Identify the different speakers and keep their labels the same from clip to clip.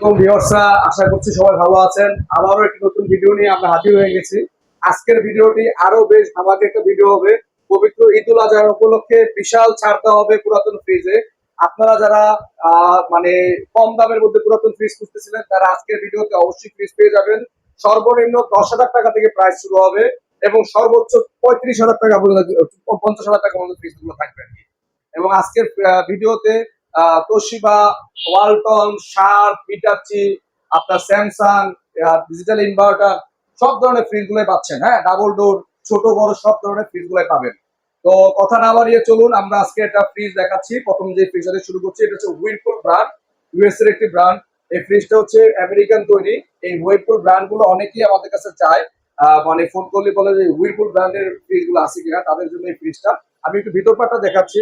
Speaker 1: এবং ভিউয়ার্সরা, আশা করছি সবাই ভালো আছেন। আবারও একটি নতুন ভিডিও নিয়ে আমরা হাজির হয়ে গেছি। আজকের ভিডিওটি আরও বেশ ধামাকে একটা ভিডিও হবে। পবিত্র ঈদুল আজহা উপলক্ষে বিশাল ছাড় দেওয়া হবে পুরাতন ফ্রিজে আপনারা যারা মানে কম দামের মধ্যে পুরাতন ফ্রিজ খুঁজতেছিলেন, তারা আজকের ভিডিওতে অবশ্যই ফ্রিজ পেয়ে যাবেন। সর্বনিম্ন দশ হাজার টাকা থেকে প্রাইস শুরু হবে এবং সর্বোচ্চ পঁয়ত্রিশ হাজার টাকা পর্যন্ত, পঞ্চাশ হাজার টাকা পর্যন্ত ফ্রিজগুলো থাকবে। আর কি। এবং আজকের ভিডিওতে তোশিবা, ওয়ালটন, শার্প হিটাচি আপনার স্যামসাং ডিজিটাল ইনভার্টার সব ধরনের ফ্রিজ গুলোই পাচ্ছেন হ্যাঁ? ডাবল ডোর ছোট বড় সব ধরনের ফ্রিজ গুলোই পাবেন। তো কথা না বাড়িয়ে চলুন, আমরা আজকে একটা ফ্রিজ দেখাচ্ছি। প্রথম যে ফ্রিজারে শুরু করছি, এটা হচ্ছে উইলপুল ব্র্যান্ড ইউএস এর একটি ব্র্যান্ড এই ফ্রিজটা হচ্ছে আমেরিকান তৈরি। এই উইলপুল ব্র্যান্ডগুলো অনেকেই আমাদের কাছে চায়। মানে ফোন করলে বলে যে উইলপুল ব্র্যান্ডের ফ্রিজগুলো আছে কিনা, তাদের জন্য এই ফ্রিজটা আমি একটু ভিতর পাটটা দেখাচ্ছি।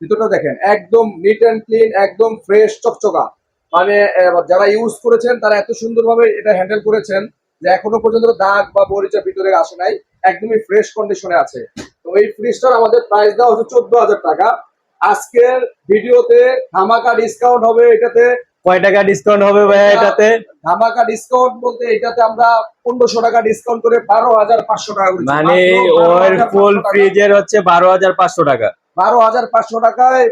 Speaker 1: ভিতরটা দেখেন একদম নিট অ্যান্ড ক্লিন একদম ফ্রেশ চকচকা। মানে যারা ইউজ করেছেন তারা এত সুন্দরভাবে এটা হ্যান্ডেল করেছেন যে এখনও পর্যন্ত দাগ বা মরিচা ভিতরে আসে নাই একদমই ফ্রেশ কন্ডিশনে আছে। তো এই ফ্রিজটার আমাদের প্রাইস দেওয়া হচ্ছে চোদ্দ হাজার টাকা। আজকের ভিডিওতে ধামাকা ডিসকাউন্ট হবে এটাতে।
Speaker 2: কয় টাকা ডিসকাউন্ট হবে ভাইয়া এটাতে?
Speaker 1: ধামাকা ডিসকাউন্ট বলতে এটাতে আমরা পনেরোশো টাকা ডিসকাউন্ট করে বারো হাজার পাঁচশো টাকা
Speaker 2: মানে
Speaker 1: মাত্র 12,500
Speaker 2: ওয়ারফুল
Speaker 1: টাকা।
Speaker 2: ফ্রিজের হচ্ছে বারো হাজার পাঁচশো টাকা।
Speaker 1: বারো হাজার পাঁচশো টাকায়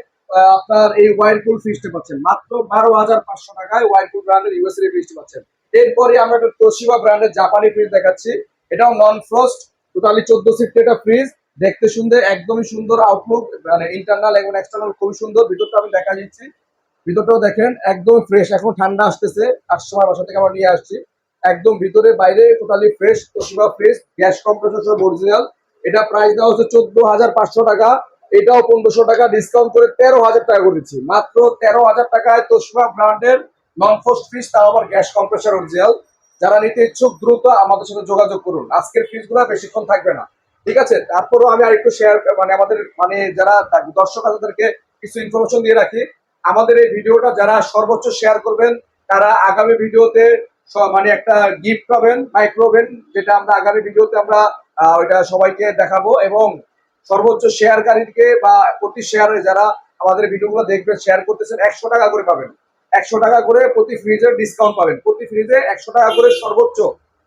Speaker 1: আপনার এই ওয়াইরপুল ফ্রিজটা পাচ্ছেন। মাত্র বারো হাজার পাঁচশো টাকায় ওয়াইরপুল ব্র্যান্ডের ইউএস এর ফ্রিজটা পাচ্ছেন। এরপরে আমরা একটা তোশিবা ব্র্যান্ডের জাপানি ফ্রিজ দেখাচ্ছি। এটাও নন ফ্রস্ট টোটালি চোদ্দ সিফট একটা ফ্রিজ দেখতে সুন্দর, একদমই সুন্দর আউটলুক মানে ইন্টারনাল এবং এক্সটার্নাল খুবই সুন্দর। ভিতরটা আমি দেখা দিচ্ছি। ভিতরটাও দেখেন, একদম ফ্রেশ এখন ঠান্ডা আসতেছে। আট সময় বাসা থেকে আমরা নিয়ে আসছি। একদম ভিতরে, বাইরে totally fresh Toshiba fresh gas compressor original এটা প্রাইস দেওয়া হচ্ছে চোদ্দ হাজার পাঁচশো টাকা। এটাও পনেরোশো টাকা ডিসকাউন্ট করে তেরো হাজার টাকা করে দিচ্ছি। মাত্র তেরো হাজার টাকায় তোশিবা ব্র্যান্ডের নন ফোস্ট ফ্রিজ, তাও আবার গ্যাস কম্প্রেসার অরিজিনাল যারা নিতে ইচ্ছুক, দ্রুত আমাদের সাথে যোগাযোগ করুন। আজকের ফ্রিজগুলো বেশিক্ষণ থাকবে না। ঠিক আছে? তারপরও আমি আরেকটু শেয়ার মানে আমাদের মানে যারা দর্শক তাদেরকে কিছু ইনফরমেশন দিয়ে রাখি। আমাদের এই ভিডিওটা যারা সর্বোচ্চ শেয়ার করবেন, তারা আগামী ভিডিওতে মানে একটা গিফট পাবেন মাইক্রোভেন যেটা আমরা আগামী ভিডিওতে আমরা ওইটা সবাইকে দেখাবো। এবং সর্বোচ্চ শেয়ারকারীকে বা প্রতি শেয়ারে যারা আমাদের ভিডিওগুলো দেখবেন শেয়ার করতেছেন, একশো টাকা করে পাবেন। একশো টাকা করে প্রতি ফ্রিজের ডিসকাউন্ট পাবেন। প্রতি ফ্রিজে একশো টাকা করে সর্বোচ্চ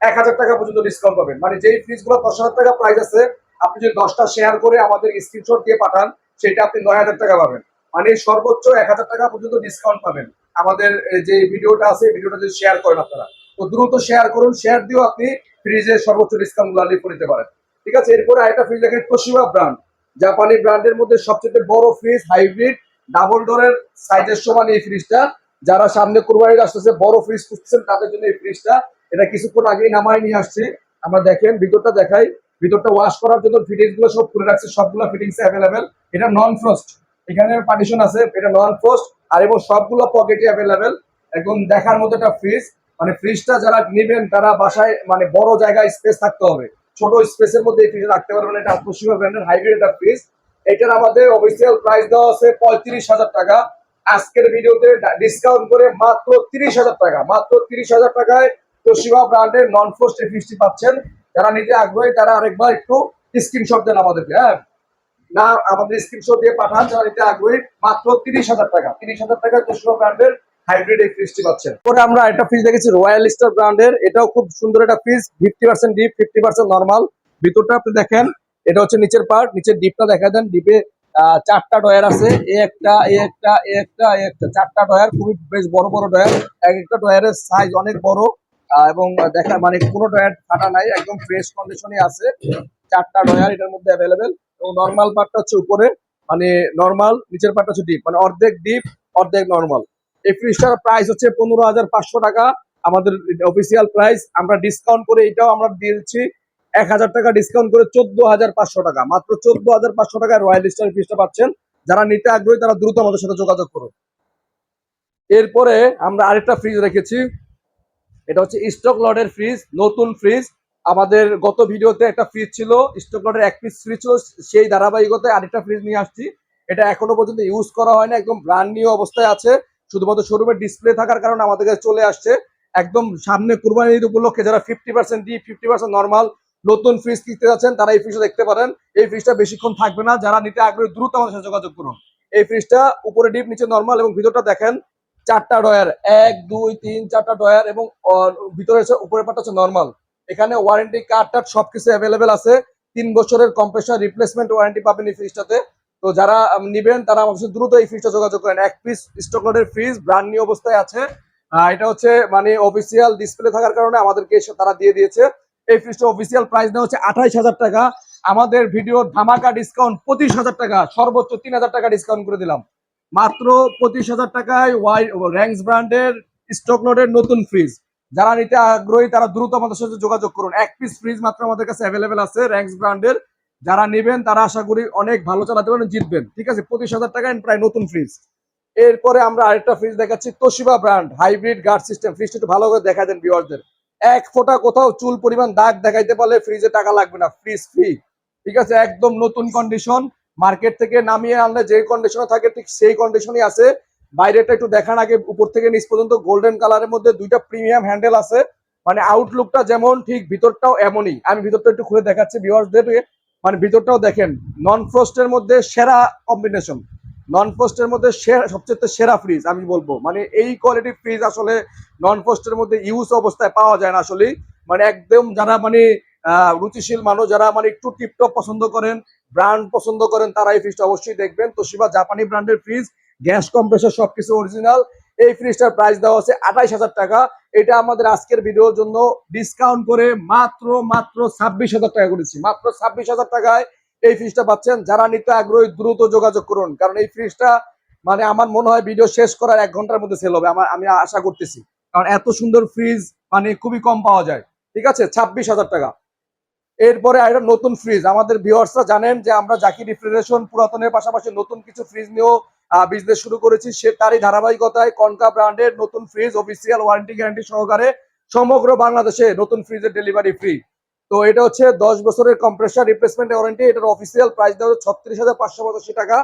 Speaker 1: এক হাজার টাকা পর্যন্ত ডিসকাউন্ট পাবেন। মানে যেই ফ্রিজগুলো দশ হাজার টাকা প্রাইস আছে, আপনি যদি দশটা শেয়ার করে আমাদের স্ক্রিনশট দিয়ে পাঠান, সেটা আপনি নয় হাজার টাকা পাবেন। মানে সর্বোচ্চ এক হাজার টাকা পর্যন্ত ডিসকাউন্ট পাবেন। আমাদের যে ভিডিওটা আছে ভিডিওটা যদি শেয়ার করেন আপনারা। তো দ্রুত শেয়ার করুন। শেয়ার দিয়েও আপনি ফ্রিজে সর্বোচ্চ ডিসকাউন্টগুলো নিতে পারেন। ঠিক আছে? এরপরে আরেকটা ফ্রিজ দেখেন তোশিবা ব্র্যান্ড জাপানি ব্র্যান্ডের মধ্যে সবচেয়ে বড় ফ্রিজ হাইব্রিড ডাবল ডোরের সাইজের সমান এই ফ্রিজটা যারা সামনে কুরবানির আসতেছে বড় ফ্রিজ খুঁজছেন তাদের জন্য এই ফ্রিজটা এটা কিছুক্ষণ আগেই নামায় নিয়ে আসছি। আমরা দেখেন, ভিতরটা দেখাই। ভিতরটা ওয়াশ করার জন্য ফিটিংসগুলো সব খুলে রাখছে, সবগুলো ফিটিংস অ্যাভেলেবেল এটা নন ফ্রস্ট এখানে পার্টিশন আছে, এটা নন ফ্রস্ট আর এবং সবগুলো পকেটে অ্যাভেলেবেল একদম দেখার মতো একটা ফ্রিজ মানে ফ্রিজটা যারা নেবেন, তারা বাসায় মানে বড় জায়গায় স্পেস থাকতে হবে। ছোট স্পেসের মধ্যে এই ফ্রিজ রাখতে পারবেন। এটা পশ্চিমা ব্র্যান্ডের হাইব্রিড একটা ফ্রিজ এটার আমাদের অফিসিয়াল প্রাইস দেওয়া আছে পঁয়ত্রিশ হাজার টাকা। আজকের ভিডিওতে ডিসকাউন্ট করে মাত্র তিরিশ হাজার টাকা। মাত্র তিরিশ হাজার টাকায় তোশিবা ব্র্যান্ডের নন ফোস্ট এই ফ্রিজটি পাচ্ছেন। যারা নিতে আগ্রহী, তারা আরেকবার একটু স্ক্রিনশট দেন আমাদেরকে হ্যাঁ? না, আমাদের স্ক্রিনশট দিয়ে পাঠান। যারা নিতে আগ্রহী, মাত্র তিরিশ হাজার টাকা। তিরিশ হাজার টাকা তোশিবা ব্র্যান্ডের হাইব্রিড এই ফ্রিজটি পাচ্ছেন। পরে আমরা একটা ফ্রিজ দেখেছি রয়্যাল স্টার ব্র্যান্ডের এটাও খুব সুন্দর একটা fridge fifty percent deep fifty percent normal ভিতরটা আপনি দেখেন, এটা হচ্ছে নিচের পার্ট নিচের ডিপটা দেখা দেন ডিপে চারটা ডয়ার আছে। এ একটা এ একটা এ একটা একটা, চারটা ডয়ার খুবই বেশ বড় বড় ডয়ার এক একটা ডয়ারের সাইজ অনেক বড়। এবং দেখা মানে কোনো ডয়ার ফাটা নাই, একদম ফ্রেশ কন্ডিশনে আছে। চারটা ডয়ার এটার মধ্যে অ্যাভেলেবেল এবং নর্মাল পার্টটা হচ্ছে উপরে মানে নর্মাল নিচের পার্টটা হচ্ছে ডিপ মানে অর্ধেক ডিপ অর্ধেক নর্মাল এই ফ্রিজটার প্রাইস হচ্ছে পনেরো হাজার পাঁচশো টাকা। আমাদের অফিসিয়াল প্রাইস আমরা ডিসকাউন্ট করে এটাও আমরা দিয়েছি এক হাজার টাকা ডিসকাউন্ট করে চোদ্দ হাজার পাঁচশো টাকা। মাত্র চোদ্দ হাজার পাঁচশো টাকায় রয়্যাল স্টার ফ্রিজটা পাচ্ছেন। যারা নিতে আগ্রহী, তারা দ্রুত আমাদের সাথে যোগাযোগ করুন। এরপরে আমরা আরেকটা ফ্রিজ রেখেছি। এটা হচ্ছে স্টক লটের ফ্রিজ নতুন ফ্রিজ আমাদের গত ভিডিওতে একটা ফ্রিজ ছিল স্টক লটের এক পিস ফ্রিজ ছিল, সেই ধারাবাহিকতায় আরেকটা ফ্রিজ নিয়ে আসছি। এটা এখনও পর্যন্ত ইউজ করা হয় না, একদম ব্র্যান্ড নিউ অবস্থায় আছে। শুধুমাত্র শোরুমের ডিসপ্লে থাকার কারণে আমাদের কাছে চলে আসছে। একদম সামনে কুরবানি ঈদ উপলক্ষে যারা fifty percent deep fifty percent normal নতুন ফ্রিজ কিনতে যাচ্ছেন, তারা এই ফ্রিজটা দেখতে পারেন। এই ফ্রিজটা বেশিক্ষণ থাকবে না। যারা নিতে আগ্রহী, দ্রুত আমাদের সাথে যোগাযোগ করুন। এই ফ্রিজটা উপরে ডিপ নিচে নর্মাল এবং ভিতরটা দেখেন, চারটা ডয়ার এক, দুই, তিন, চারটা ডয়ার এবং ভিতরে হচ্ছে, উপরের পার্ট হচ্ছে নর্মাল এখানে ওয়ারেন্টি কার্ড টার্ড সবকিছু অ্যাভেলেবেল আছে। তিন বছরের কম্প্রেসার রিপ্লেসমেন্ট ওয়ারেন্টি পাবেন এই ফ্রিজটাতে তো যারা নিবেন, তারা অবশ্যই দ্রুত এই ফ্রিজটা যোগাযোগ করেন। এক পিস স্টক লোডের ফ্রিজ ব্র্যান্ড নিউ অবস্থায় আছে। এটা হচ্ছে মানে অফিসিয়াল ডিসপ্লে থাকার কারণে আমাদেরকে এসে তারা দিয়ে দিয়েছে। এই ফ্রিজটা অফিসিয়াল প্রাইস দেওয়া হচ্ছে আঠাইশ হাজার টাকা। আমাদের ভিডিওর ধামাকা ডিসকাউন্ট পঁচিশ হাজার টাকা। সর্বোচ্চ তিন হাজার টাকা ডিসকাউন্ট করে দিলাম। মাত্র পঁচিশ হাজার টাকায় ওয়াই র্যাঙ্কস ব্র্যান্ডের স্টক লোডের নতুন ফ্রিজ যারা নিতে আগ্রহী, তারা দ্রুত আমাদের সাথে যোগাযোগ করুন। এক পিস ফ্রিজ মাত্র আমাদের কাছে অ্যাভেলেবেল আছে র্যাঙ্কস ব্র্যান্ডের যারা নেবেন, তারা আশা করি অনেক ভালো চালাতে পারেন জিতবেন। ঠিক আছে? পঁচিশ হাজার টাকা প্রায় নতুন ফ্রিজ এরপরে আমরা আরেকটা ফ্রিজ দেখাচ্ছি Toshiba brand hybrid guard system ফ্রিজটা একটু ভালো করে দেখা দেন ভিউয়ারদের এক ফোঁটা কোথাও চুল পরিমাণ দাগ দেখাইতে পারলে ফ্রিজে টাকা লাগবে না ফ্রিজ ফ্রি ঠিক আছে? একদম নতুন কন্ডিশন মার্কেট থেকে নামিয়ে আনলে যে কন্ডিশনে থাকে, ঠিক সেই কন্ডিশনই আছে। বাইরেটা একটু দেখার আগে, উপর থেকে নিচ পর্যন্ত গোল্ডেন কালারের মধ্যে দুইটা প্রিমিয়াম হ্যান্ডেল আছে। মানে আউটলুকটা যেমন, ঠিক ভিতরটাও এমনই। আমি ভিতরটা একটু খুলে দেখাচ্ছি ভিউয়ার্সদের মানে ভিতরটাও দেখেন নন ফ্রস্টের মধ্যে সেরা কম্বিনেশন নন ফ্রস্টের মধ্যে সেরা সবচেয়ে সেরা ফ্রিজ আমি বলব। মানে এই কোয়ালিটির ফ্রিজ আসলে নন ফ্রস্টের মধ্যে ইউজ অবস্থায় পাওয়া যায় না আসলে মানে একদম যারা মানে রুচিশীল মানুষ, যারা মানে একটু টিপটপ পছন্দ করেন ব্র্যান্ড পছন্দ করেন, তারা এই ফ্রিজটা অবশ্যই দেখবেন। তোশিবা জাপানি ব্র্যান্ডের ফ্রিজ গ্যাস কম্প্রেসর সবকিছু অরিজিনাল এই ফ্রিজটার প্রাইস দেওয়া আছে আঠাইশ হাজার টাকা। এটা আমাদের আজকের ভিডিওর জন্য ডিসকাউন্ট করে মাত্র মাত্র ছাব্বিশ হাজার টাকা করেছি। মাত্র ছাব্বিশ হাজার টাকায় এই ফ্রিজটা পাচ্ছেন। যারা নিতে আগ্রহী, দ্রুত যোগাযোগ করুন। কারণ এই ফ্রিজটা মানে আমার মনে হয় ভিডিও শেষ করার এক ঘণ্টার মধ্যে সেল হবে। আমার, আমি আশা করতেছি। কারণ এত সুন্দর ফ্রিজ মানে খুবই কম পাওয়া যায়। ঠিক আছে? ছাব্বিশ হাজার টাকা। এরপরে আরেকটা নতুন ফ্রিজ আমাদের ভিউয়ার্সরা জানেন যে আমরা জাকি রিফ্রিজারেশন পুরাতনের পাশাপাশি নতুন কিছু ফ্রিজ নিয়েও বিজনেস শুরু করেছি। সে তারই ধারাবাহিকতায় কনকা ব্র্যান্ডের নতুন ফ্রিজ অফিসিয়াল ওয়ারেন্টি গ্যারান্টি সহকারে সমগ্র বাংলাদেশে নতুন ফ্রিজের ডেলিভারি ফ্রি তো এটা হচ্ছে দশ বছরের কম্প্রেসার রিপ্লেসমেন্ট ওয়ারেন্টি এটার অফিসিয়াল প্রাইস দেওয়া হচ্ছে ছত্রিশ হাজার পাঁচশো পঁচাশি টাকা।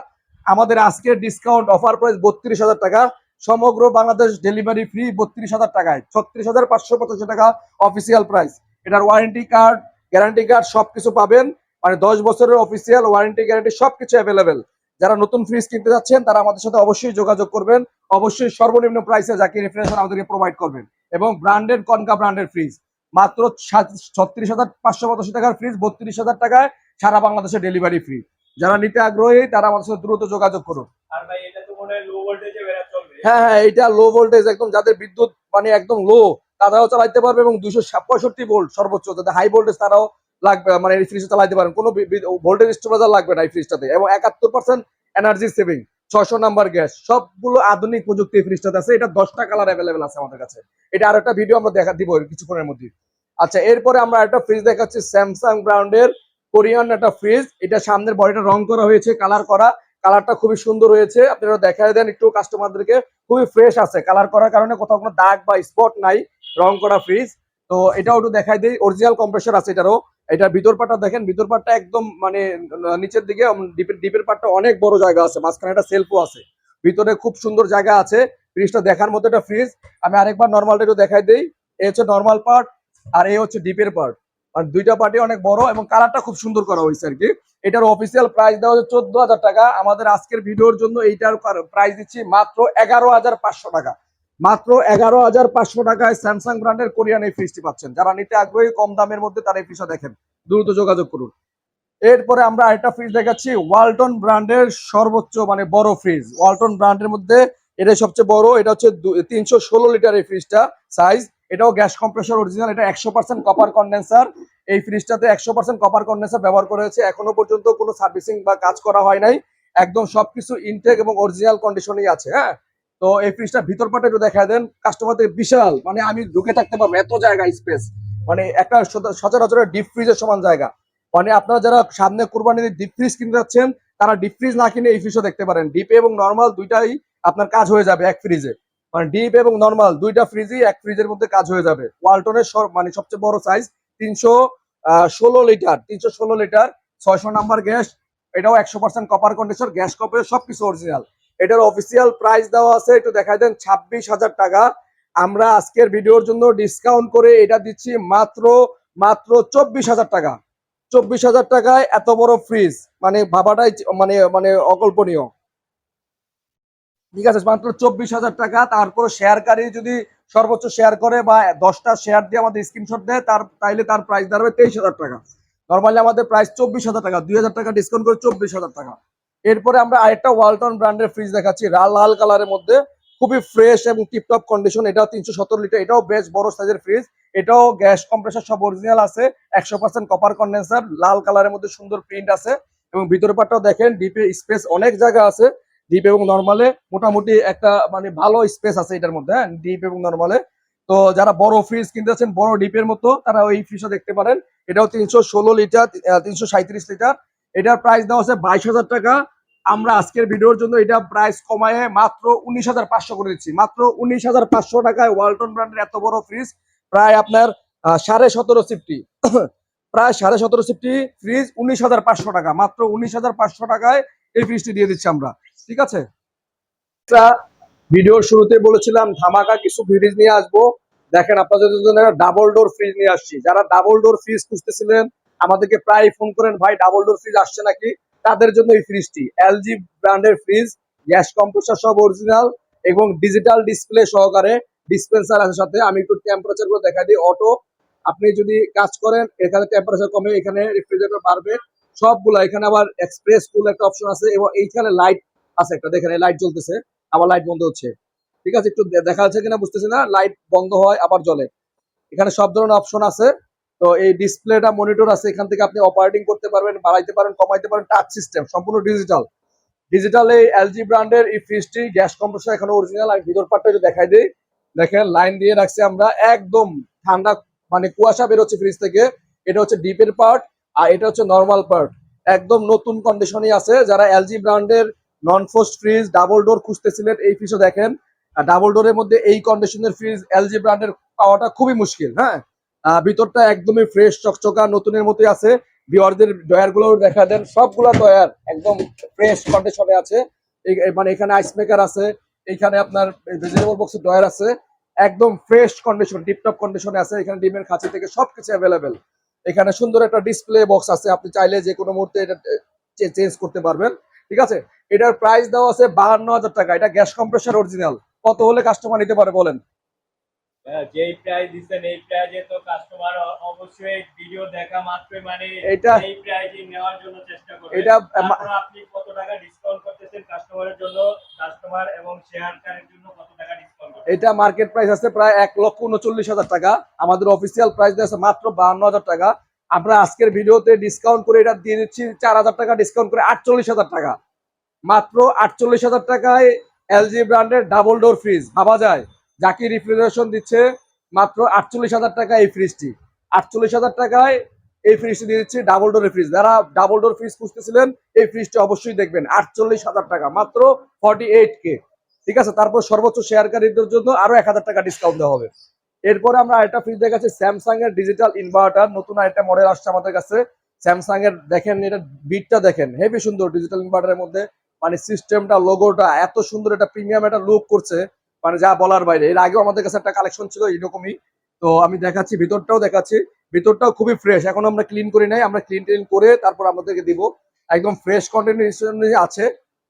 Speaker 1: আমাদের আজকের ডিসকাউন্ট অফার প্রাইস বত্রিশ হাজার টাকা। সমগ্র বাংলাদেশ ডেলিভারি ফ্রি বত্রিশ হাজার টাকায়। ছত্রিশ হাজার পাঁচশো পঁচাশি টাকা অফিসিয়াল প্রাইস এটার ওয়ারেন্টি কার্ড গ্যারান্টি কার্ড সবকিছু পাবেন। মানে দশ বছরের অফিসিয়াল ওয়ারেন্টি গ্যারান্টি সবকিছু অ্যাভেলেবেল যারা নতুন ফ্রিজ কিনতে যাচ্ছেন তারা আমাদের সাথে অবশ্যই যোগাযোগ করবেন। অবশ্যই সর্বনিম্ন প্রাইসে জাকি রিফ্রিজারেশন আমাদেরকে প্রোভাইড করবেন। এবং ব্র্যান্ডেড কনকা ব্র্যান্ডের ফ্রিজ মাত্র ছত্রিশ হাজার পাঁচশো পঁচাশি টাকার ফ্রিজ বত্রিশ হাজার টাকায় সারা বাংলাদেশে ডেলিভারি ফ্রি যারা নিতে আগ্রহী তারা আমাদের সাথে দ্রুত যোগাযোগ করুন।
Speaker 2: হয়
Speaker 1: হ্যাঁ এটা লো ভোল্টেজ একদম যাদের বিদ্যুৎ মানে একদম লো তারাও চালাইতে পারবে এবং দুইশো পঁয়ষট্টি ভোল্ট সর্বোচ্চ যাদের হাই ভোল্টেজ তারাও লাগবে মানে এই ফ্রিজটা চালাইতে পারেন। কোনো ভোল্টেজ স্টোরেজার লাগবে না এই ফ্রিজটাতে এবং একাত্তর পার্সেন্ট এনার্জি সেভিং ছয়শো নাম্বার গ্যাস সবগুলো আধুনিক প্রযুক্তি ফ্রিজটাতে আছে। এটা দশটা কালার অ্যাভেলেবেল আছে আমাদের কাছে। এটা আর একটা ভিডিও আমরা দেখা, দিব কিছুক্ষণের মধ্যে। আচ্ছা এরপরে আমরা একটা ফ্রিজ দেখাচ্ছি স্যামসাং ব্র্যান্ডের কোরিয়ান একটা ফ্রিজ এটা সামনের বডিটা রং করা হয়েছে কালার করা। কালারটা খুবই সুন্দর হয়েছে। আপনারা দেখায় দেন একটু কাস্টমারদেরকে খুবই ফ্রেশ আছে। কালার করার কারণে কোথাও কোনো দাগ বা স্পট নাই রং করা ফ্রিজ তো এটাও একটু দেখাই দিই। অরিজিনাল কম্প্রেসর আছে এটারও। এটার ভিতর পাটটা দেখেন, ভিতর পাটটা একদম মানে নিচের দিকে ডিপের ডিপের পাটটা অনেক বড় জায়গা আছে, মাঝখানে একটা সেলফও আছে। ভিতরে খুব সুন্দর জায়গা আছে ফ্রিজটা দেখার মতো একটা ফ্রিজ আমি আরেকবার নর্মালটা একটু দেখাই দিই। এই হচ্ছে নর্মাল পার্ট আর এই হচ্ছে ডিপের পার্ট আর দুইটা পার্টি অনেক বড় এবং কালারটা খুব সুন্দর করা হয়েছে আর কি এটার অফিসিয়াল প্রাইস দেওয়া হচ্ছে চোদ্দ হাজার টাকা। আমাদের আজকের ভিডিওর জন্য এইটার প্রাইস দিচ্ছি মাত্র এগারো হাজার পাঁচশো টাকা। মাত্র এগারো হাজার পাঁচশো টাকায় স্যামসাং ব্র্যান্ডের কোরিয়ান এই ফ্রিজটি পাচ্ছেন। যারা নিতে আগ্রহী, কম দামের মধ্যে তারা এই ফ্রিজটা দেখেন। দ্রুত যোগাযোগ করুন। এরপরে আমরা আরেকটা ফ্রিজ দেখাচ্ছি, ওয়ালটন ব্র্যান্ডের সর্বোচ্চ মানে বড় ফ্রিজ। ওয়ালটন ব্র্যান্ডের মধ্যে এটা সবচেয়ে বড়, এটা হচ্ছে তিনশো ষোলো লিটার এই ফ্রিজটা সাইজ এটাও গ্যাস কম্প্রেসর অরিজিনাল এটা একশো পার্সেন্ট কপার কন্ডেন্সার এই ফ্রিজটাতে একশো পার্সেন্ট কপার কন্ডেন্সার ব্যবহার করা হয়েছে। এখনও পর্যন্ত কোনো সার্ভিসিং বা কাজ করা হয় নাই। একদম সবকিছু ইনটেক এবং অরিজিনাল কন্ডিশনেই আছে হ্যাঁ? তো এই ফ্রিজটা ভিতর পাটে একটু দেখা দেন। কাস্টমারদের বিশাল। মানে আমি ঢুকে থাকতে পারব এত জায়গা স্পেস মানে একটা সচা- সচরাচর ডিপ ফ্রিজের সমান জায়গা। মানে আপনারা যারা সামনে কোরবানির ডিপ ফ্রিজ কিনতে যাচ্ছেন, তারা ডিপ ফ্রিজ না কিনে এই ফ্রিজও দেখতে পারেন। ডিপ এবং নর্মাল দুইটাই আপনার কাজ হয়ে যাবে এক ফ্রিজে মানে ডিপ এবং নর্মাল দুইটা ফ্রিজই এক ফ্রিজের মধ্যে কাজ হয়ে যাবে। ওয়ালটনের মানে সবচেয়ে বড় সাইজ তিনশো ষোলো লিটার। তিনশো ষোলো লিটার, ছয়শো নাম্বার গ্যাস এটাও একশো পার্সেন্ট কপার কন্ডিশন গ্যাস কপে সবকিছু অরিজিনাল এটার অফিসিয়াল প্রাইস দেওয়া আছে, একটু দেখাই দেন, ছাব্বিশ হাজার টাকা। আমরা আজকের ভিডিওর জন্য ডিসকাউন্ট করে এটা দিচ্ছি মাত্র মাত্র চব্বিশ হাজার টাকা। চব্বিশ হাজার টাকায় এত বড় ফ্রিজ মানে ভাবাটাই মানে মানে অকল্পনীয়। ঠিক আছে, মাত্র চব্বিশ হাজার টাকা। তারপর শেয়ারকারী যদি সর্বোচ্চ শেয়ার করে বা দশটা শেয়ার দিয়ে আমাদের স্ক্রিনশট দেয়, তার, তাইলে তার প্রাইস দাঁড়াবে তেইশ হাজার টাকা। নর্মালি আমাদের প্রাইস চব্বিশ হাজার টাকা, দুই হাজার টাকা ডিসকাউন্ট করে চব্বিশ হাজার টাকা। এরপরে আমরা আরেকটা ওয়ালটন ব্র্যান্ডের ফ্রিজ দেখাচ্ছি লাল কালারের মধ্যে। খুবই ফ্রেশ এবং টিপটপ কন্ডিশন এটাও তিনশো সত্তর লিটার এটাও বেশ বড় সাইজের ফ্রিজ এটাও গ্যাস কম্প্রেসার সব অরিজিনাল আছে, একশো পার্সেন্ট কপার কন্ডেন্সার লাল কালারের মধ্যে সুন্দর প্রিন্ট আছে। এবং ভিতরে পাটটাও দেখেন ডিপে স্পেস অনেক জায়গা আছে ডিপ এবং নর্মালে মোটামুটি একটা মানে ভালো স্পেস আছে এটার মধ্যে হ্যাঁ ডিপ এবং নর্মালে তো যারা বড় ফ্রিজ কিনতে চাচ্ছেন, বড় ডিপের মতো, তারা ওই ফ্রিজটা দেখতে পারেন। এটাও তিনশো ষোলো লিটার তিনশো সাঁত্রিশ লিটার এটার প্রাইস দেওয়া আছে বাইশ হাজার টাকা। আমরা আজকের ভিডিওর জন্য এটা প্রাইস কমায় মাত্র উনিশ হাজার পাঁচশো করে দিচ্ছি। মাত্র উনিশ হাজার পাঁচশো টাকায় ওয়ালটন ব্র্যান্ডের এত বড় ফ্রিজ প্রায় আপনার সাড়ে সতেরো সিফটি প্রায় সাড়ে সতেরো সিফটি ফ্রিজ উনিশ হাজার পাঁচশো টাকা। মাত্র উনিশ হাজার পাঁচশো টাকায় এই ফ্রিজটি দিয়ে দিচ্ছি আমরা। ঠিক আছে? ভিডিওর শুরুতে বলেছিলাম, ধামাকা কিছু ফ্রিজ নিয়ে আসব। দেখেন আপনাদের জন্য ডাবল ডোর ফ্রিজ নিয়ে আসছি। যারা ডাবল ডোর ফ্রিজ খুঁজতেছিলেন, আমাদেরকে প্রায় ফোন করেন, ভাই ডাবল ডোর ফ্রিজ আসছে নাকি? তাদের জন্য এই ফ্রিজটি এলজি ব্র্যান্ডের ফ্রিজ গ্যাস কম্প্রেসার সব অরিজিনাল এবং ডিজিটাল ডিসপ্লে সহকারে ডিসপেন্সার আছে সাথে। আমি একটু টেম্পারেচারগুলো দেখা দিই। অটো আপনি যদি কাজ করেন, এখানে টেম্পারেচার কমে, এখানে রেফ্রিজারেটর বাড়বে। সবগুলো, এখানে আবার এক্সপ্রেস কুল একটা অপশন আছে এবং এইখানে লাইট আছে একটা। দেখেন লাইট জ্বলতেছে, আবার লাইট বন্ধ হচ্ছে। ঠিক আছে, একটু দেখা যাচ্ছে কিনা, বুঝতেছি না। লাইট বন্ধ হয়, আবার জ্বলে। এখানে সব ধরনের অপশন আছে। তো এই ডিসপ্লেটা মনিটর আছে, এখান থেকে আপনি অপারেটিং করতে পারবেন, বাড়াইতে পারেন, কমাইতে পারেন টাচ সিস্টেম সম্পূর্ণ ডিজিটাল ডিজিটাল এই এলজি ব্র্যান্ডের এই ফ্রিজটি গ্যাস কম্প্রেসার এখানে অরিজিনাল আমি ভিতর পার্টটা যদি দেখাই দিই। দেখেন লাইন দিয়ে রাখছি আমরা, একদম ঠান্ডা মানে কুয়াশা বেরোচ্ছে ফ্রিজ থেকে। এটা হচ্ছে ডিপের পার্ট আর এটা হচ্ছে নর্মাল পার্ট একদম নতুন কন্ডিশনই আছে, যারা এলজি ব্র্যান্ডের non frost fridge double door খুঁজতেছিলেন, এই ফ্রিজও দেখেন। ডাবল ডোরের মধ্যে এই কন্ডিশনের ফ্রিজ এলজি ব্র্যান্ডের পাওয়াটা খুবই মুশকিল হ্যাঁ? ভিতরটা একদমই ফ্রেশ চকচকা, নতুনের মতোই আছে। বিয়ারদের ডয়ারগুলো দেখা দেন। সবগুলা ডয়ার একদম ফ্রেশ কন্ডিশনে আছে। মানে এখানে আইস মেকার আছে, এখানে আপনার ভেজিটেবল বক্সের ডয়ার আছে। একদম ফ্রেশ কন্ডিশন টিপটপ কন্ডিশনে আছে। এখানে ডিমের খাঁচি থেকে সবকিছু অ্যাভেলেবেল এখানে সুন্দর একটা ডিসপ্লে বক্স আছে। আপনি চাইলে যে কোনো মুহূর্তে এটা চেঞ্জ করতে পারবেন। ঠিক আছে? এটার প্রাইস দেওয়া আছে বাহান্ন হাজার টাকা। এটা গ্যাস কম্প্রেসার অরিজিনাল কত হলে কাস্টমার নিতে পারে বলেন?
Speaker 2: যেই প্রাইস এই প্রাইজে তো কাস্টমার অবশ্যই ভিডিও দেখা মাত্রই মানে
Speaker 1: এটা-
Speaker 2: এই প্রাইজে নেওয়ার জন্য চেষ্টা করবে।
Speaker 1: এটা-
Speaker 2: আপনি কত টাকা ডিসকাউন্ট করতেছেন কাস্টমারের জন্য কাস্টমার এবং শেয়ারকারীর জন্য কত টাকা ডিসকাউন্ট
Speaker 1: এটা মার্কেট প্রাইস আছে প্রায় এক লক্ষ উনচল্লিশ হাজার টাকা। আমাদের অফিসিয়াল প্রাইস আছে মাত্র বাহান্ন হাজার টাকা। আমরা আজকের ভিডিওতে ডিসকাউন্ট করে এটা দিয়ে দিচ্ছি চার হাজার টাকা ডিসকাউন্ট করে আটচল্লিশ হাজার টাকা। মাত্র আটচল্লিশ হাজার টাকায় এলজি ব্র্যান্ডের ডাবল ডোর ফ্রিজ ভাবা যায়? যাকে রিফ্রিজারেশন দিচ্ছে মাত্র আটচল্লিশ হাজার টাকা এই ফ্রিজটি আটচল্লিশ হাজার টাকায় এই ফ্রিজটি দিয়ে দিচ্ছি ডাবল ডোরের ফ্রিজ যারা ডাবল ডোর ফ্রিজ খুঁজতেছিলেন, এই ফ্রিজটি অবশ্যই দেখবেন। আটচল্লিশ হাজার টাকা, মাত্র ফর্টি এইট কে ঠিক আছে? তারপর সর্বোচ্চ শেয়ারকারীদের জন্য আরও এক হাজার টাকা ডিসকাউন্ট দেওয়া হবে। এরপরে আমরা আরেকটা ফ্রিজ দেখাচ্ছি স্যামসাং এর ডিজিটাল ইনভার্টার নতুন আরেকটা মডেল আসছে আমাদের কাছে। স্যামসাং এর দেখেন, এটা বিটটা দেখেন। হেভি সুন্দর ডিজিটাল ইনভার্টারের মধ্যে। মানে সিস্টেমটা লোগোটা এত সুন্দর একটা প্রিমিয়াম একটা লুক করছে। মানে যা বলার বাইরে। এর আগেও আমাদের কাছে একটা কালেকশন ছিল এরকমই। তো আমি দেখাচ্ছি, ভিতরটাও দেখাচ্ছি। ভিতরটাও খুবই ফ্রেশ এখন আমরা ক্লিন করি নাই, আমরা ক্লিন টিন করে তারপর আমাদেরকে দিব। একদম ফ্রেশ কন্টেন্ট আছে।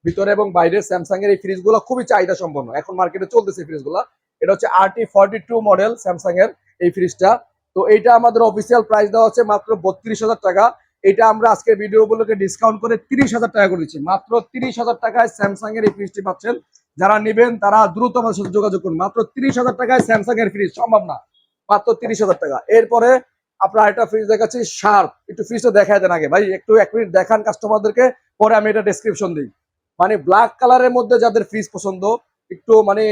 Speaker 1: ভিতরে এবং বাইরে স্যামসাং এর এই ফ্রিজগুলো খুবই চাহিদা সম্পন্ন এখন মার্কেটে চলতেছে ফ্রিজ ফ্রিজগুলো এটা হচ্ছে RT forty two model Samsung এর এই ফ্রিজটা তো এইটা আমাদের অফিসিয়াল প্রাইস দেওয়া হচ্ছে মাত্র বত্রিশ হাজার টাকা। এটা আমরা আজকে ভিডিওগুলোকে ডিসকাউন্ট করে তিরিশ হাজার টাকা করে দিচ্ছি। মাত্র তিরিশ হাজার টাকায় স্যামসাং এর এই ফ্রিজটি পাচ্ছেন। যারা নেবেন, তারা দ্রুত আমাদের সাথে যোগাযোগ করুন। মাত্র তিরিশ হাজার টাকায় স্যামসাং এর ফ্রিজ সম্ভব না। মাত্র তিরিশ হাজার টাকা। এরপরে আপনার একটা ফ্রিজ দেখাচ্ছি শার্প একটু ফ্রিজটা দেখায় দেন আগে। ভাই, একটু এক মিনিট দেখান কাস্টমারদেরকে পরে আমি এটা ডেসক্রিপশন দিই। মানে ব্ল্যাক কালারের মধ্যে যাদের ফ্রিজ পছন্দ, একটু মানে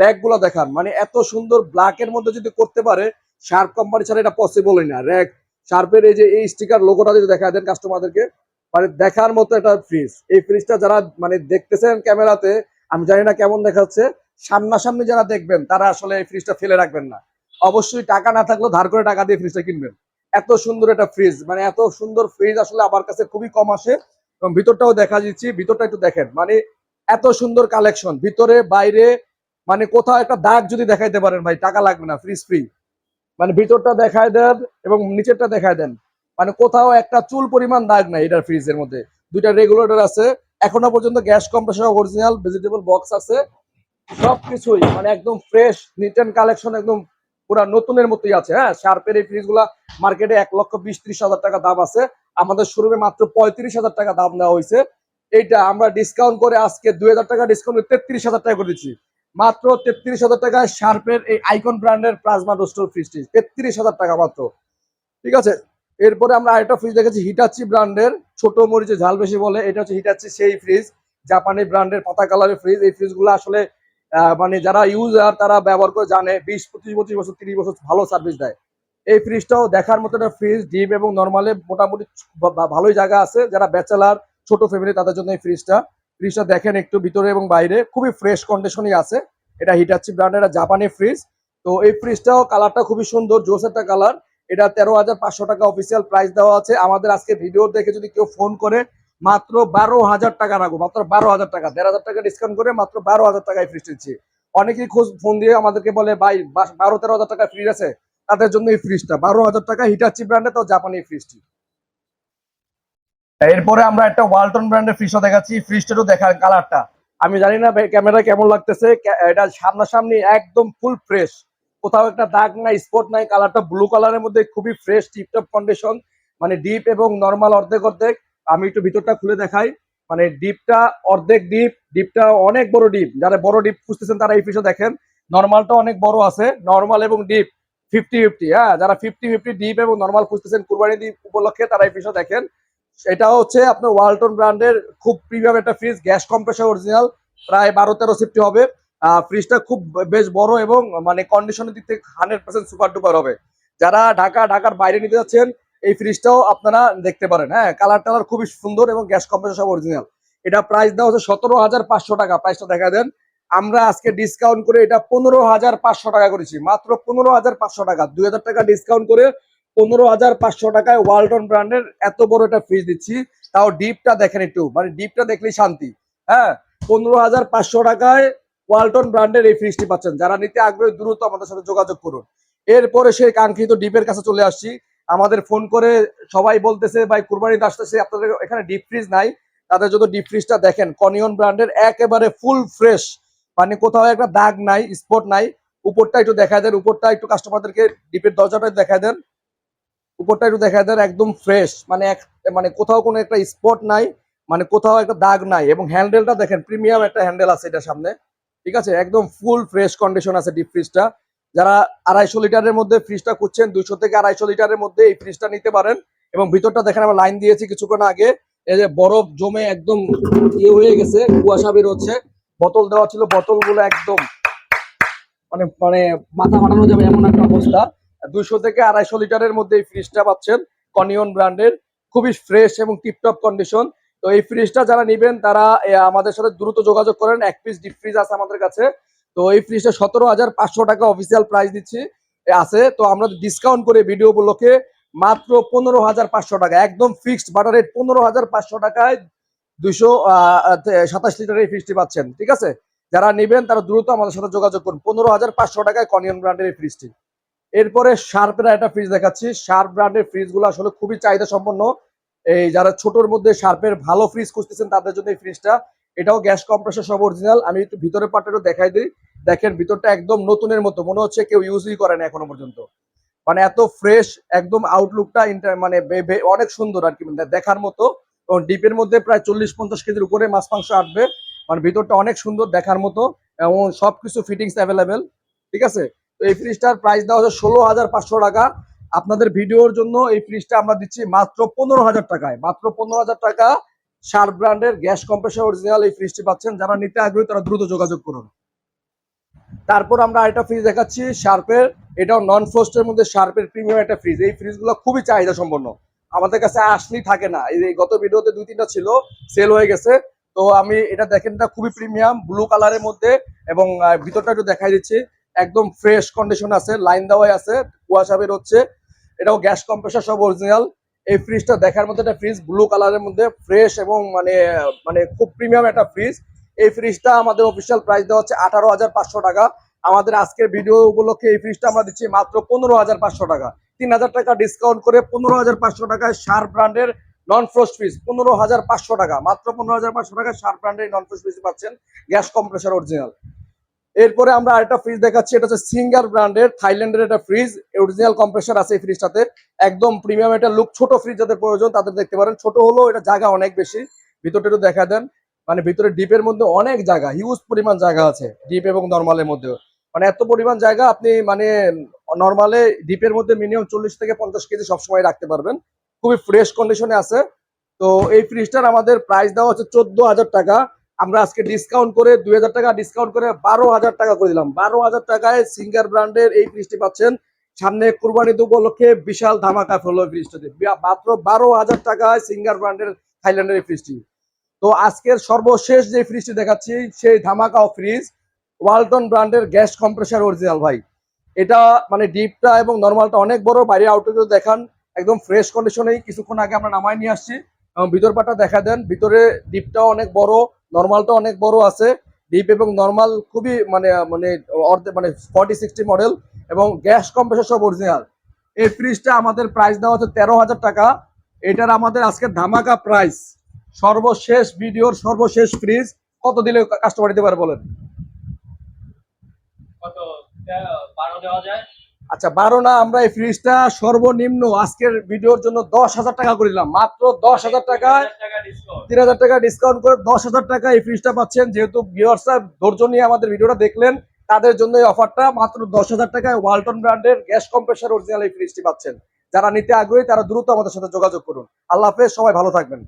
Speaker 1: র্যাকগুলো দেখান। মানে এত সুন্দর ব্ল্যাক এর মধ্যে যদি করতে পারে শার্প কোম্পানি ছাড়া এটা পসিবলই না। র্যাক শার্পের এই যে, এই স্টিকার লোগোটা যদি দেখা দেন কাস্টমারদেরকে মানে দেখার মতো একটা ফ্রিজ এই ফ্রিজটা যারা মানে দেখতেছেন ক্যামেরাতে, আমি জানি না কেমন দেখাচ্ছে, সামনাসামনি যারা দেখবেন, তারা আসলে এই ফ্রিজটা ফেলে রাখবেন না। অবশ্যই টাকা না থাকলেও ধার করে টাকা দিয়ে ফ্রিজটা কিনবেন। এত সুন্দর একটা ফ্রিজ মানে এত সুন্দর ফ্রিজ আসলে আমার কাছে খুবই কম আসে। এবং ভিতরটাও দেখা দিচ্ছি, ভিতরটা একটু দেখেন। মানে এত সুন্দর কালেকশন ভিতরে, বাইরে মানে কোথাও একটা দাগ যদি দেখাইতে পারেন ভাই, টাকা লাগবে না ফ্রিজ ফ্রি মানে ভিতরটা দেখায় দেন এবং নিচেরটা দেখায় দেন। মানে কোথাও একটা চুল পরিমাণ দাগ নাই এটার ফ্রিজের মধ্যে। দুইটা রেগুলেটর আছে। এখনও পর্যন্ত gas compressor original vegetable box আছে। সবকিছুই মানে একদম ফ্রেশ নিট অ্যান্ড কালেকশন একদম পুরা নতুনের মতোই আছে। হ্যাঁ শার্পের এই ফ্রিজগুলা মার্কেটে এক লক্ষ বিশ ত্রিশ হাজার টাকা দাম আছে। আমাদের শোরুমে মাত্র পঁয়ত্রিশ হাজার টাকা দাম দেওয়া হয়েছে। এইটা আমরা ডিসকাউন্ট করে আজকে দুই হাজার টাকা ডিসকাউন্ট তেত্রিশ হাজার টাকা করে দিচ্ছি। মাত্র তেত্রিশ হাজার টাকায় শার্পের এই আইকন ব্র্যান্ডের প্লাজমা রোস্টার ফ্রিজটি তেত্রিশ হাজার টাকা মাত্র। ঠিক আছে? এরপরে আমরা আরেকটা ফ্রিজ দেখেছি হিটাচি ব্র্যান্ডের। ছোট মরিচে ঝাল বেশি বলে, এটা হচ্ছে হিটাচি সেই ফ্রিজ জাপানি ব্র্যান্ডের পাতা কালারের ফ্রিজ এই ফ্রিজগুলো আসলে মানে যারা ইউজার তারা ব্যবহার করে জানে, বিশ, পঁচিশ পঁচিশ বছর, তিরিশ বছর ভালো সার্ভিস দেয়। এই ফ্রিজটাও দেখার মতো একটা ফ্রিজ ডিপ এবং নর্মালে মোটামুটি ভালোই জায়গা আছে। যারা ব্যাচেলার ছোট ফ্যামিলি তাদের জন্য এই ফ্রিজটা ফ্রিজটা দেখেন একটু ভিতরে এবং বাইরে। খুবই ফ্রেশ কন্ডিশনই আছে। এটা হিটাচি ব্র্যান্ডের জাপানি ফ্রিজ তো এই ফ্রিজটাও কালারটা খুবই সুন্দর জোস একটা কালার এটা তেরো হাজার পাঁচশো টাকা অফিসিয়াল প্রাইস দেওয়া আছে। আমাদের আজকে ভিডিও দেখে যদি কেউ ফোন করে, মাত্র বারো হাজার টাকা রাখব। মাত্র বারো হাজার টাকা, দেড় হাজার টাকা ডিসকাউন্ট করে মাত্র বারো হাজার টাকায় ফ্রিজ দিচ্ছি অনেকেই খোঁজ ফোন দিয়ে আমাদেরকে বলে, ভাই, বারো তেরো হাজার টাকা ফ্রিজ আছে। তাদের জন্য এই ফ্রিজটা বারো হাজার টাকা হিটাচি ব্র্যান্ডে তো জাপানি ফ্রিজটি এরপরে আমরা একটা ওয়ালটন ব্র্যান্ডের ফ্রিজটা দেখাচ্ছি। ফ্রিজটারও দেখার কালারটা আমি জানি না ক্যামেরা কেমন লাগতেছে। এটা সামনাসামনি একদম ফুল ফ্রেশ কোথাও একটা দাগ নাই স্পট নাই কালারটা ব্লু কালারের মধ্যে খুবই ফ্রেশ টিপটপ কন্ডিশন মানে ডিপ এবং নর্মাল অর্ধেক অর্ধেক আমি একটু ভিতরটা খুলে দেখাই। মানে ডিপটা অর্ধেক ডিপ ডিপটা অনেক বড় ডিপ যারা বড় ডিপ খুঁজতেছেন, তারা এই ফ্রিজটা দেখেন। নর্মালটা অনেক বড় আছে। নর্মাল এবং ডিপ ফিফটি ফিফটি হ্যাঁ? যারা ফিফটি ফিফটি ডিপ এবং নর্মাল খুঁজতেছেন কুরবানি দ্বীপ উপলক্ষে, তারা এই ফ্রিজটা দেখেন। এটা হচ্ছে আপনার ওয়ালটন ব্র্যান্ডের খুব প্রিমিয়াম একটা ফ্রিজ গ্যাস কম্প্রেসার অরিজিনাল প্রায় বারো তেরো সিফটি হবে। ফ্রিজটা খুব বেশ বড় এবং মানে কন্ডিশনের দিক থেকে হান্ড্রেড পার্সেন্ট সুপার ডুপার হবে। যারা ঢাকা, ঢাকার বাইরে নিতে যাচ্ছেন, এই ফ্রিজটাও আপনারা দেখতে পারেন। হ্যাঁ কালার টালার খুবই সুন্দর এবং গ্যাস কম্প্রেসার সব অরিজিনাল এটা প্রাইস দেওয়া হচ্ছে সতেরো হাজার পাঁচশো টাকা। প্রাইসটা দেখা দেন। আমরা আজকে ডিসকাউন্ট করে এটা পনেরো হাজার পাঁচশো টাকা করেছি। মাত্র পনেরো হাজার পাঁচশো টাকা। দুই হাজার টাকা ডিসকাউন্ট করে পনেরো হাজার পাঁচশো টাকায় ওয়ালটন ব্র্যান্ডের এত বড় একটা ফ্রিজ দিচ্ছি। তাও ডিপটা দেখেন একটু মানে ডিপটা দেখলেই শান্তি। হ্যাঁ পনেরো হাজার পাঁচশো টাকায় ওয়ালটন ব্র্যান্ডের এই ফ্রিজটি পাচ্ছেন। যারা নিতে আগ্রহী, দ্রুত আমাদের সাথে যোগাযোগ করুন। এরপরে সেই কাঙ্ক্ষিত ডিপের কাছে চলে আসছি। আমাদের ফোন করে সবাই বলতেছে, ভাই, কুরবানিতে আসতেছে, আপনাদের এখানে ডিপ ফ্রিজ নাই। তাদের জন্য ডিপ ফ্রিজটা দেখেন কনিয়ন ব্র্যান্ডের একেবারে ফুল ফ্রেশ মানে কোথাও একটা দাগ নাই স্পট নাই। উপরটা একটু দেখা দেন, উপরটা একটু কাস্টমারদেরকে ডিপের দরজাটা দেখায় দেন। উপরটা একটু দেখা দেন একদম ফ্রেশ মানে এক মানে কোথাও কোনো একটা স্পট নাই মানে কোথাও একটা দাগ নাই এবং হ্যান্ডেলটা দেখেন প্রিমিয়াম একটা হ্যান্ডেল আছে এটা সামনে, ঠিক আছে? একদম ফুল ফ্রেশ কন্ডিশন আছে ডিপ ফ্রিজটা যারা আড়াইশো লিটারের মধ্যে ফ্রিজটা করছেন দুইশো থেকে আড়াইশো লিটারের মধ্যে এই ফ্রিজটা নিতে পারেন এবং ভিতরটা দেখেন, আমরা লাইন দিয়েছি কিছুক্ষণ আগে, এই যে বরফ জমে একদম ইয়ে হয়ে গেছে, কুয়াশা বের হচ্ছে বোতল দেওয়া ছিল বোতলগুলো একদম মানে মানে মাথা ফাটানো যাবে এমন একটা অবস্থা। দুইশো থেকে আড়াইশো লিটারের মধ্যে এই ফ্রিজটা পাচ্ছেন। কনিয়ন ব্র্যান্ডের খুবই ফ্রেশ এবং টিপটপ কন্ডিশন তো এই ফ্রিজটা যারা নিবেন, তারা আমাদের সাথে দ্রুত যোগাযোগ করেন। এক পিস ডিপ ফ্রিজ আছে আমাদের কাছে। তো এই ফ্রিজটা সতেরো হাজার পাঁচশো টাকা অফিসিয়াল প্রাইস দিচ্ছি। আছে। তো আমরা ডিসকাউন্ট করে ভিডিও উপলক্ষে মাত্র পনেরো হাজার পাঁচশো টাকা, একদম ফিক্সড বাটার রেট পনেরো হাজার পাঁচশো টাকায় দুইশো সাতাশ লিটারের এই ফ্রিজটি পাচ্ছেন। ঠিক আছে? যারা নেবেন, তারা দ্রুত আমাদের সাথে যোগাযোগ করুন। পনেরো হাজার পাঁচশো টাকায় কনিয়ন ব্র্যান্ডের এই ফ্রিজটি এরপরে শার্পের একটা ফ্রিজ দেখাচ্ছি। শার্প ব্র্যান্ডের ফ্রিজগুলো আসলে খুবই চাহিদা সম্পন্ন এই যারা ছোটর মধ্যে শার্পের ভালো ফ্রিজ খুঁজতেছেন, তাদের জন্য এই ফ্রিজটা এটাও গ্যাস কম্প্রেসর সব অরিজিনাল আমি একটু ভিতরের পার্টটা দেখাই দিই। দেখেন, ভিতরটা একদম নতুনের মতো। মনে হচ্ছে কেউ ইউজই করে না এখনও পর্যন্ত। মানে এত ফ্রেশ একদম আউটলুকটা মানে অনেক সুন্দর আর কি। মানে দেখার মতো। এবং ডিপের মধ্যে প্রায় চল্লিশ পঞ্চাশ কেজির উপরে মাছ মাংস আসবে। মানে ভিতরটা অনেক সুন্দর দেখার মতো। এবং সবকিছু ফিটিংস অ্যাভেলেবেল ঠিক আছে? তো এই ফ্রিজটার প্রাইস দেওয়া হচ্ছে ষোলো হাজার পাঁচশো টাকা। আপনাদের ভিডিওর জন্য এই ফ্রিজটা আমরা দিচ্ছি মাত্র পনেরো হাজার টাকায়। মাত্র পনেরো হাজার টাকা শার্প ব্র্যান্ডের গ্যাস কম্প্রেসর অরিজিনাল এই ফ্রিজটি পাচ্ছেন। যারা নিতে আগ্রহী তারা দ্রুত যোগাযোগ করুন। তারপর আমরা আরেকটা ফ্রিজ দেখাচ্ছি শার্পের এটাও নন ফ্রস্টের মধ্যে শার্পের প্রিমিয়াম একটা ফ্রিজ এই ফ্রিজগুলো খুবই চাহিদা সম্পন্ন আমাদের কাছে আসলেই থাকে না। এই গত ভিডিওতে দুই তিনটা ছিল সেল হয়ে গেছে। তো আমি এটা দেখেন, এটা খুবই প্রিমিয়াম ব্লু কালারের মধ্যে এবং ভিতরটা একটু দেখাই দিচ্ছি। একদম ফ্রেশ কন্ডিশন আছে লাইন দেওয়াই আছে কুয়াশা বের হচ্ছে। এটাও গ্যাস কম্প্রেসার সব অরিজিনাল এই ফ্রিজটা দেখার মতো একটা ফ্রিজ ব্লু কালারের মধ্যে ফ্রেশ এবং মানে মানে খুব প্রিমিয়াম একটা ফ্রিজ এই ফ্রিজটা আমাদের অফিসিয়াল প্রাইস দেওয়া হচ্ছে আঠারো হাজার পাঁচশো টাকা। আমাদের আজকের ভিডিও উপলক্ষে এই ফ্রিজটা আমরা দিচ্ছি মাত্র পনেরো হাজার পাঁচশো টাকা। তিন হাজার টাকা ডিসকাউন্ট করে পনেরো হাজার পাঁচশো টাকায় শার্প ব্র্যান্ডের নন ফ্রোস্ট ফ্রিজ পনেরো হাজার পাঁচশো টাকা। মাত্র পনেরো হাজার পাঁচশো টাকা শার্প ব্র্যান্ডের নন ফ্রোস্ট ফ্রিজ পাচ্ছেন গ্যাস কম্প্রেসার অরিজিনাল এরপরে আমরা আরেকটা ফ্রিজ দেখাচ্ছি, এটা হচ্ছে সিঙ্গার ব্র্যান্ডের থাইল্যান্ডের একটা ফ্রিজ অরিজিনাল কম্প্রেসার আছে এই ফ্রিজটাতে একদম প্রিমিয়াম একটা লুক ছোট ফ্রিজ যাদের প্রয়োজন তাদের দেখতে পারেন। ছোট হলেও এটা জায়গা অনেক বেশি। ভিতরটা একটু দেখা দেন। মানে ভিতরে ডিপের মধ্যে অনেক জায়গা হিউজ পরিমাণ জায়গা আছে ডিপ এবং নর্মালের মধ্যে মানে এত পরিমাণ জায়গা আপনি মানে নর্মালে ডিপের মধ্যে মিনিমাম চল্লিশ থেকে পঞ্চাশ কেজি সবসময় রাখতে পারবেন। খুবই ফ্রেশ কন্ডিশনে আছে। তো এই ফ্রিজটার আমাদের প্রাইস দেওয়া হচ্ছে চোদ্দ হাজার টাকা। আমরা আজকে ডিসকাউন্ট করে দুই হাজার টাকা ডিসকাউন্ট করে বারো হাজার টাকা করে দিলাম। বারো হাজার টাকায় সিঙ্গার ব্র্যান্ডের এই ফ্রিজটি পাচ্ছেন। সামনে কুরবানি উপলক্ষে বিশাল ধামাকা এই ফ্রিজটাতে মাত্র বারো হাজার টাকায় সিঙ্গার ব্র্যান্ডের থাইল্যান্ডের এই ফ্রিজটি তো আজকের সর্বশেষ যে ফ্রিজটি দেখাচ্ছি, সেই ধামাকা ফ্রিজ ওয়ালটন ব্র্যান্ডের গ্যাস কম্প্রেসার অরিজিনাল ভাই। এটা মানে ডিপটা এবং নর্মালটা অনেক বড়, বাইরে আউটডোর দেখান, একদম ফ্রেশ কন্ডিশনেই কিছুক্ষণ আগে আমরা নামাই নিয়ে আসছি। এবং ভিতর পাটা দেখা দেন, ভিতরে ডিপটাও অনেক বড়। নর্মালটা অনেক বড় আছে ডিপ এবং নর্মাল খুবই মানে মানে অর্ধে মানে ফর্টি সিক্সটি মডেল এবং গ্যাস কম্প্রেসার সব অরিজিনাল এই ফ্রিজটা আমাদের প্রাইস দেওয়া হচ্ছে তেরো হাজার টাকা। এটার আমাদের আজকে ধামাকা প্রাইস সর্বশেষ ভিডিওর সর্বশেষ ফ্রিজ কত দিলে কাস্টমার দিতে পারে বলেন?
Speaker 2: কত? বারো দেওয়া যায়।
Speaker 1: আচ্ছা বারো না, আমরা এই ফ্রিজটা সর্বনিম্ন আজকের ভিডিওর জন্য দশ হাজার টাকা করে দিলাম। মাত্র দশ হাজার টাকায় তিন হাজার টাকা ডিসকাউন্ট করে দশ হাজার টাকা এই ফ্রিজটা পাচ্ছেন। যেহেতু ভিউয়ার্সরা ধৈর্য নিয়ে আমাদের ভিডিওটা দেখলেন, তাদের জন্য এই অফারটা মাত্র দশ হাজার টাকায় ওয়ালটন ব্র্যান্ডের গ্যাস কম্প্রেসার অরিজিনাল এই ফ্রিজটি পাচ্ছেন। যারা নিতে আগ্রহী, তারা দ্রুত আমাদের সাথে যোগাযোগ করুন। আল্লাহ হাফেজ, সবাই ভালো থাকবেন।